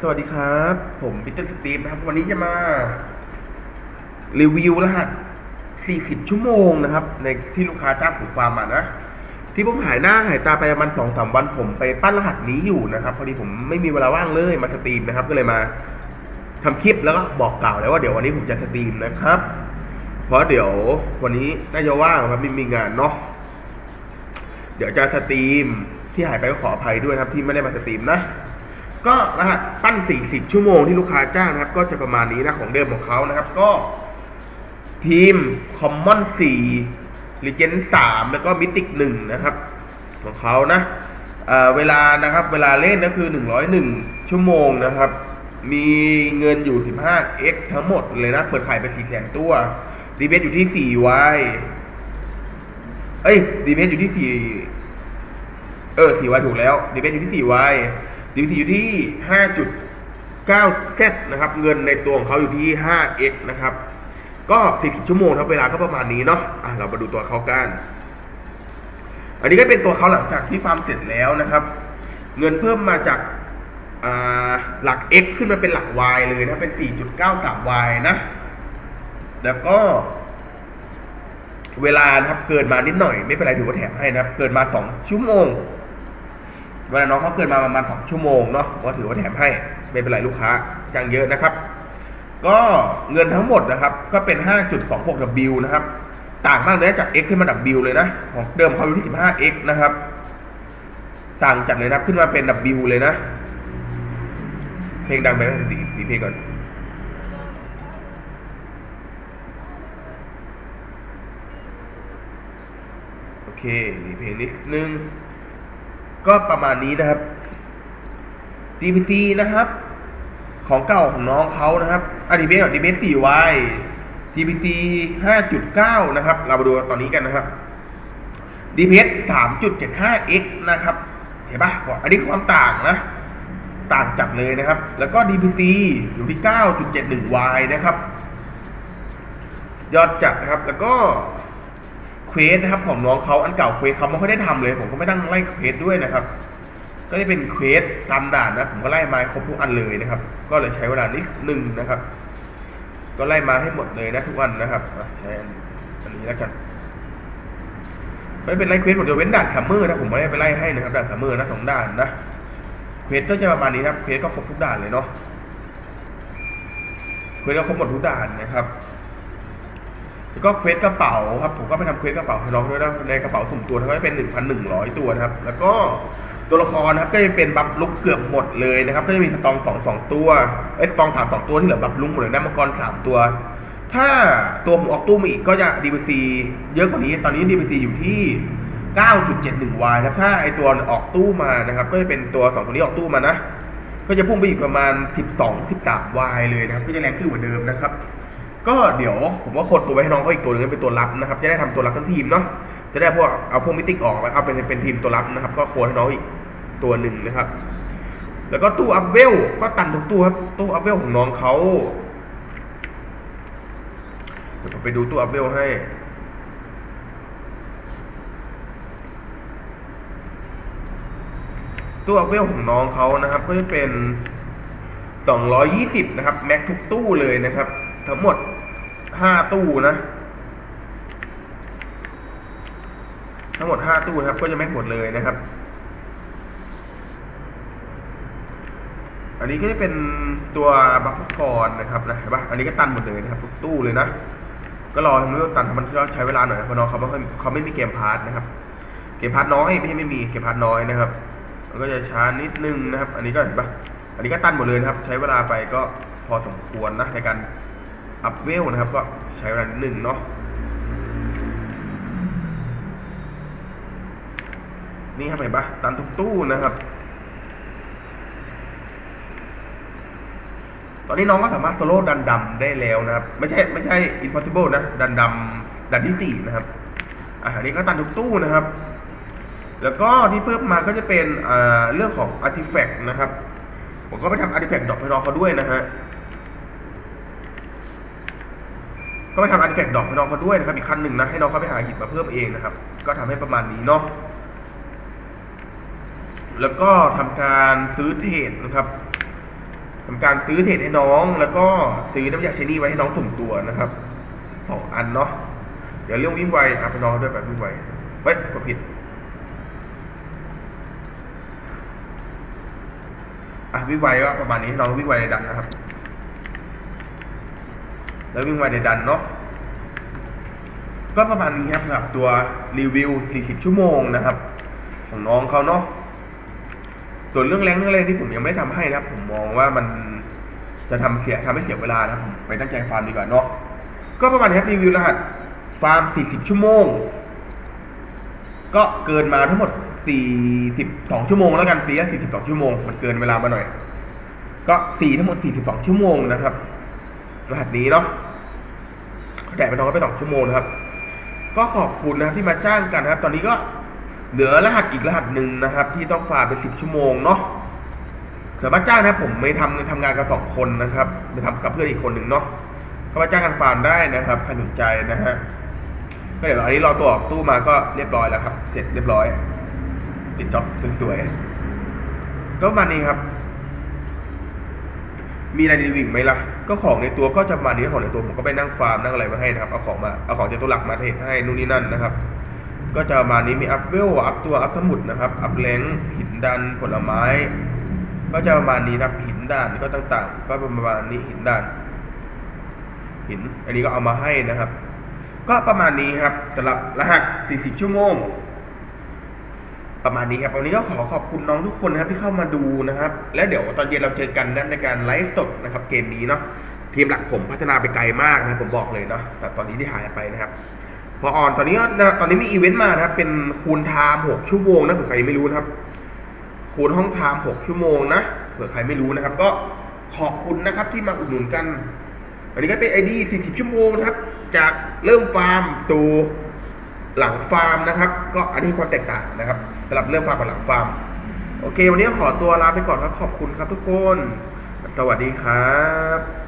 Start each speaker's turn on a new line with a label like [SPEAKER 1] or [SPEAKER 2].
[SPEAKER 1] สวัสดีครับ ผมปีเตอร์สตีฟนะครับ วันนี้จะมา รีวิวรหัส 40 ชั่วโมงนะครับ ในที่ลูกค้าจ้างผมฟาร์มมานะ ที่ผมหายหน้าหายตาไปประมาณสองสามวันผมไปปั้นรหัสนี้อยู่นะครับ พอดีผมไม่มีเวลาว่างเลยมาสตรีมนะครับ ก็เลยมาทำคลิปแล้วก็บอกกล่าวแล้วว่าเดี๋ยววันนี้ผมจะสตรีมนะครับ เพราะเดี๋ยววันนี้น่าจะว่างครับไม่มีงานเนาะเดี๋ยวจะสตรีมที่หายไปก็ขออภัยด้วยครับที่ไม่ได้มาสตรีมนะ ก็รหัสปั้น 40 ชั่วโมงที่ลูกค้าจ้างนะครับ ก็จะประมาณนี้นะของเดิมของเขานะครับ ก็ทีม Common 4 Legend 3แล้วก็ Mythic 1นะครับ ของเขานะเอ่อเวลานะครับ เวลาเล่นก็คือ 101 ชั่วโมงนะครับ มีเงินอยู่ 15x ทั้งหมดเลยนะ เปิดขายไป 400,000 ตัว ดีเบสอยู่ที่ 4y เอ้ยดีเบสอยู่ที่ 4 เออ 4y ถูกแล้ว ดีเบสอยู่ที่ 4y ดีเบสอยู่ที่ 5.9 z นะครับ เงินในตัวของเขาอยู่ที่ 5x นะครับ ก็ 40 ชั่วโมงครับเวลาก็ประมาณนี้เนาะอะเรามาดูตัวเขากัน อันนี้ก็เป็นตัวเขาหลังจากที่ฟาร์มเสร็จแล้วนะครับ เงินเพิ่มมาจากาหลัก x ขึ้นมาเป็นหลัก y เลยนะ เป็น 4.93y นะ แล้วก็ เวลานะครับ เกินมานิดหน่อย ไม่เป็นไรถือว่าแถมให้นะครับ เกินมา 2 ชั่วโมง เวลาน้องเขาเกินมาประมาณ2ชั่วโมงเนาะก็ถือว่าแถมให้ไม่เป็นไรลูกค้าจ้างเยอะนะครับ ก็เงินทั้งหมดนะครับ ก็เป็น 5.26W นะครับ ต่างมากเลยจาก x ขึ้นมาดับ W เลยนะ ของเดิมเขาอยู่ที่ 15x นะครับ ต่างจากเลยนะขึ้นมาเป็น W เลยนะ เพลงดังไหมดีดีเพลงก่อนโอเครีเพลย์นิดนึง ก็ประมาณนี้นะครับ DPC นะครับ ของเก่าของน้องเขานะครับอะ DPS ก่อน DPS 4Y DPC 5.9 นะครับ เรามาดูตอนนี้กันนะครับ DPS 3.75x นะครับ เห็นปะอันนี้ความต่างนะ ต่างจัดเลยนะครับ แล้วก็ DPC อยู่ที่ 9.71y นะครับ ยอดจัดนะครับ แล้วก็ ควสนะครับของน้องเขาอันเก่าเควสเขาไม่ค่อยได้ทำเลย ผมก็ไม่ตั้งไล่เควสด้วยนะครับ ก็จะเป็นเควสตามด่านนะผมก็ไล่มาครบทุกอันเลยนะครับ ก็เลยใช้เวลานิดหนึ่งนะครับ ก็ไล่มาให้หมดเลยนะทุกอันนะครับใช้อันนี้แล้วกันไม่เป็นไล่เควสหมดเดียวเว้นด่านซัมเมอร์นะผมไม่ได้ไปไล่ให้นะครับด่านซัมเมอร์นะสองด่านนะเควสก็จะประมาณนี้นะครับเควสก็ครบทุกด่านเลยเนาะเควสก็ครบหมดทุกด่านนะครับ แล้วก็เควสกระเป๋าครับผมก็ไปทำเควสกระเป๋าให้น้องด้วยนะในกระเป๋าสุ่มตัวนะครับเป็น 1,100 ตัวนะครับ แล้วก็ตัวละครนะครับก็จะเป็นบัฟลุกเกือบหมดเลยนะครับ ก็จะมีสตองสองสองตัวไอ้สตองสามสองตัวที่เหลือบัฟลุกหมดเลยนะมังกรสามตัว ถ้าตัวผมออกตู้มาอีกก็จะ DPC เยอะกว่านี้ ตอนนี้ DPC อยู่ที่ 9.71y นะครับ ถ้าไอตัวออกตู้มานะครับ ก็จะเป็นตัวสองตัวนี้ออกตู้มานะ ก็จะพุ่งไปอีกประมาณ 12-13y เลยนะครับ ก็จะแรงขึ้นกว่าเดิมนะครับ ก็เดี๋ยวผมว่าคนตัวไว้ให้น้องเขาอีกตัวหนึงเป็นตัวรับนะครับ จะได้ทำตัวรับทั้งทีมเนาะ จะได้พวกเอาพวกมิติกออกมาเอาเป็นเป็นทีมตัวรับนะครับ ก็โค้ดให้น้องอีกตัวหนึ่งนะครับ แล้วก็ตู้อัพเวลก็ตันทุกตู้ครับ ตู้อัพเวลของน้องเขาเดี๋ยวผมไปดูตู้อัพเวลให้ตู้อัพเวลของน้องเขานะครับ ก็จะเป็น 220 นะครับ แม็กทุกตู้เลยนะครับ ทั้งหมด 5ตู้นะ ทั้งหมด5ตู้นะครับ ก็จะแม็กหมดเลยนะครับ อันนี้ก็จะเป็นตัวบัฟกรนะครับนะเห็นปะอันนี้ก็ตันหมดเลยนะครับทุกตู้เลยนะก็รอทำเรื่องตันทำมันก็ใช้เวลาหน่อยนะเพราะน้องเขาไม่เขาไม่มีเกมพาร์ทนะครับ เกมพาร์ทน้อยไม่ใช่ไม่มีเกมพาร์ทน้อยนะครับมันก็จะช้านิดนึงนะครับ อันนี้ก็เห็นปะอันนี้ก็ตันหมดเลยนะครับ ใช้เวลาไปก็พอสมควรนะในการ อัพเวลนะครับก็ใช้เวลานิดนึงเนาะนี่ครับเห็นปะตันทุกตู้นะครับ ตอนนี้น้องก็สามารถโซโล่ดันดำได้แล้วนะครับ ไม่ใช่ไม่ใช่ impossible นะ ดันดำดันที่สี่นะครับอะอันนี้ก็ตันทุกตู้นะครับ แล้วก็ที่เพิ่มมาก็จะเป็นเรื่องของ artifact นะครับ ผมก็ไปทำ artifact ดอกให้น้องเขาด้วยนะฮะ ก็ไปทำ artifact ดอกให้น้องเขาด้วยนะครับอีกขั้นหนึ่งนะให้น้องเขาไปหาหินมาเพิ่มเองนะครับ ก็ทำให้ประมาณนี้เนาะแล้วก็ทำการซื้อเทรดนะครับทำการซื้อเทรดให้น้อง แล้วก็ซื้อน้ำยาเชนี่ไว้ให้น้องสุ่มตัวนะครับสองอันเนาะเดี๋ยวเรื่องวิ่งไวอะไปน้องด้วยแบบวิ่งไวเฮ้ยกดผิดอะวิ่งไวก็ประมาณนี้ให้น้องวิ่งไวดันนะครับ แล้ววิ่งไวในดันเนาะก็ประมาณนี้ครับสำหรับตัวรีวิว 40 ชั่วโมงนะครับ ของน้องเขาเนาะส่วนเรื่องแรงเรื่องอะไรที่ผมยังไม่ได้ทำให้นะครับ ผมมองว่ามันจะทำเสียทำให้เสียเวลานะครับผมไปตั้งใจฟาร์มดีกว่าเนาะก็ประมาณนี้ครับรีวิวรหัสฟาร์ม 40 ชั่วโมง ก็เกินมาทั้งหมด 42 ชั่วโมงแล้วกันตีละ42 ชั่วโมง มันเกินเวลามาหน่อย ก็ 4 ทั้งหมด 42 ชั่วโมงนะครับ รหัสนี้เนาะ แดดไปน้องก็ไป2ชั่วโมงนะครับ ก็ขอบคุณนะครับที่มาจ้างกันนะครับ ตอนนี้ก็เหลือรหัสอีกรหัสหนึ่งนะครับ ที่ต้องฟาร์มไป10ชั่วโมงเนาะสามารถจ้างนะผมไม่ทำทำงานกันสองคนนะครับไปทำกับเพื่อนอีกคนหนึ่งเนาะก็มาจ้างกันฟาร์มได้นะครับใครสนใจนะฮะก็เดี๋ยวอันนี้รอตัวออกตู้มาก็เรียบร้อยแล้วครับ เสร็จเรียบร้อย ติดจ็อบสวยๆก็มานี้ครับ มีอะไรดีวิ่งไหมล่ะ ก็ของในตัวก็จะประมาณนี้ของในตัวผมก็ไปนั่งฟาร์มนั่งอะไรมาให้นะครับ เอาของมา เอาของจากตัวหลักมาเทรดให้นู่นนี่นั่นนะครับ ก็จะประมาณนี้มีอัพเวล อัพตัว อัพสมุดนะครับ อัพแรงหินดัน ผลไม้ ก็จะประมาณนี้นะครับ หินด่านก็ต่างๆ ก็ประมาณนี้หินด่าน หิน อันนี้ก็เอามาให้นะครับ ก็ประมาณนี้ครับสำหรับรหัส 40 ชั่วโมง ประมาณนี้ครับวันนี้ก็ขอขอบคุณน้องทุกคนนะครับที่เข้ามาดูนะครับ และเดี๋ยวตอนเย็นเราเจอกันนะในการไลฟ์สดนะครับเกมนี้เนาะทีมหลักผมพัฒนาไปไกลมากนะผมบอกเลยเนาะแต่ตอนนี้ที่หายไปนะครับ พอออนตอนนี้ก็ตอนนี้มีอีเวนต์มานะครับ เป็นคูณไทม์6ชั่วโมงนะเผื่อใครไม่รู้นะครับ คูณห้องไทม์6ชั่วโมงนะเผื่อใครไม่รู้นะครับ ก็ขอบคุณนะครับที่มาอุดหนุนกันอันนี้ก็เป็นไอดี40 ชั่วโมงนะครับ จากเริ่มฟาร์มสู่ หลังฟาร์มนะครับ ก็อันนี้ความแตกต่างนะครับสำหรับเรื่องฟาร์มกับหลังฟาร์ม โอเค วันนี้ขอตัวลาไปก่อนครับขอบคุณครับทุกคน สวัสดีครับ